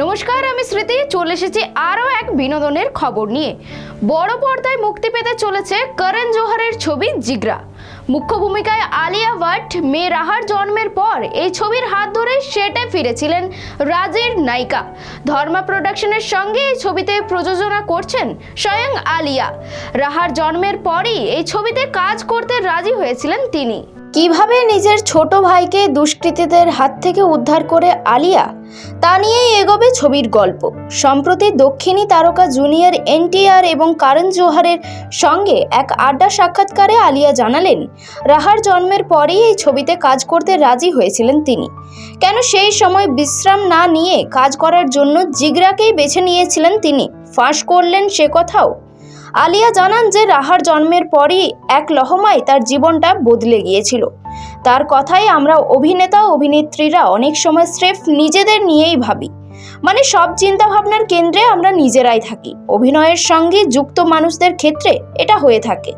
নমস্কার, আমি স্মৃতি। চলে এসেছি আরও এক বিনোদনের খবর নিয়ে। বড় পর্দায় মুক্তি পেতে চলেছে করণ জোহরের ছবি জিগরা। মুখ্য ভূমিকায় আলিয়া ভাট মেয়ে রাহার জন্মের পর এই ছবির হাত ধরে সেটে ফিরেছিলেন রাজের নায়িকা। ধর্মা প্রোডাকশনের সঙ্গে এই ছবিতে প্রযোজনা করছেন স্বয়ং আলিয়া। রাহার জন্মের পরই এই ছবিতে কাজ করতে রাজি হয়েছিলেন তিনি। কীভাবে নিজের ছোট ভাইকে দুষ্কৃতীদের হাত থেকে উদ্ধার করে আলিয়া? তা নিয়েই এগোবে ছবির গল্প। সম্প্রতি দক্ষিণী তারকা জুনিয়র এনটিআর এবং কারণ জোহারের সঙ্গে এক আড্ডা সাক্ষাৎকারে আলিয়া জানালেন, রাহার জন্মের পরেই এই ছবিতে কাজ করতে রাজি হয়েছিলেন তিনি। কেন সেই সময় বিশ্রাম না নিয়ে কাজ করার জন্য জিগরাকেই বেছে নিয়েছিলেন তিনি? ফাঁস করলেন সে কথাও। আলিয়া জানান যে রাহার জন্মের পরই এক লহমায় তার জীবনটা বদলে গিয়েছিল। তার কথাই আমরা অভিনেতা অভিনেত্রীরা অনেক সময় স্রেফ নিজেদের নিয়েই ভাবি। মানে সব চিন্তা ভাবনার কেন্দ্রে আমরা নিজেরাই থাকি। অভিনয়ের সঙ্গে যুক্ত মানুষদের ক্ষেত্রে এটা হয়ে থাকে।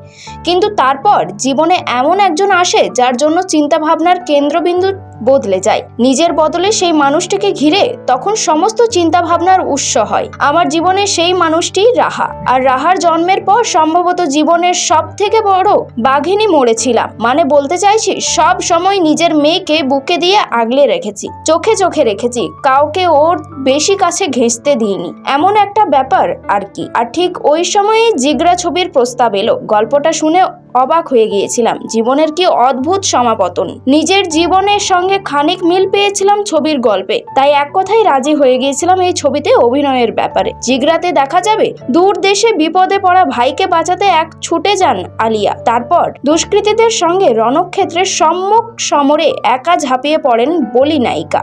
কিন্তু তারপর জীবনে এমন একজন আসে যার জন্য চিন্তা ভাবনার কেন্দ্রবিন্দু বদলে যায়। নিজের বদলে সেই মানুষটিকে ঘিরে তখন সমস্ত চিন্তা ভাবনার উৎস হয়। আমার জীবনে সেই মানুষটি রাহা। আর রাহার জন্মের পর সম্ভবত জীবনের সব থেকে বড় বাঘিনী মরেছিলাম। মানে বলতে চাইছি, সব সময় নিজের মেয়েকে বুকে দিয়ে আগলে রেখেছি, চোখে চোখে রেখেছি, কাউকে ওর বেশি কাছে ঘেঁষতে দিইনি। এমন একটা ব্যাপার আর কি। আর ঠিক ওই সময়ে জিগরা ছবির প্রস্তাব এলো। গল্পটা শুনে অবাক হয়ে গিয়েছিলাম। জীবনের কি অদ্ভুত সমাপতন। নিজের জীবনের সঙ্গে খানিক মিল পেয়েছিলাম ছবির গল্পে। তাই এক কথাই রাজি হয়ে গিয়েছিলাম এই ছবিতে অভিনয়ের ব্যাপারে। জিগরাতে দেখা যাবে, দূর দেশে বিপদে পড়া ভাইকে বাঁচাতে এক ছুটে যান আলিয়া। তারপর দুষ্কৃতীদের সঙ্গে রণক্ষেত্রের সম্মুখ সমরে একা ঝাঁপিয়ে পড়েন বলি নায়িকা।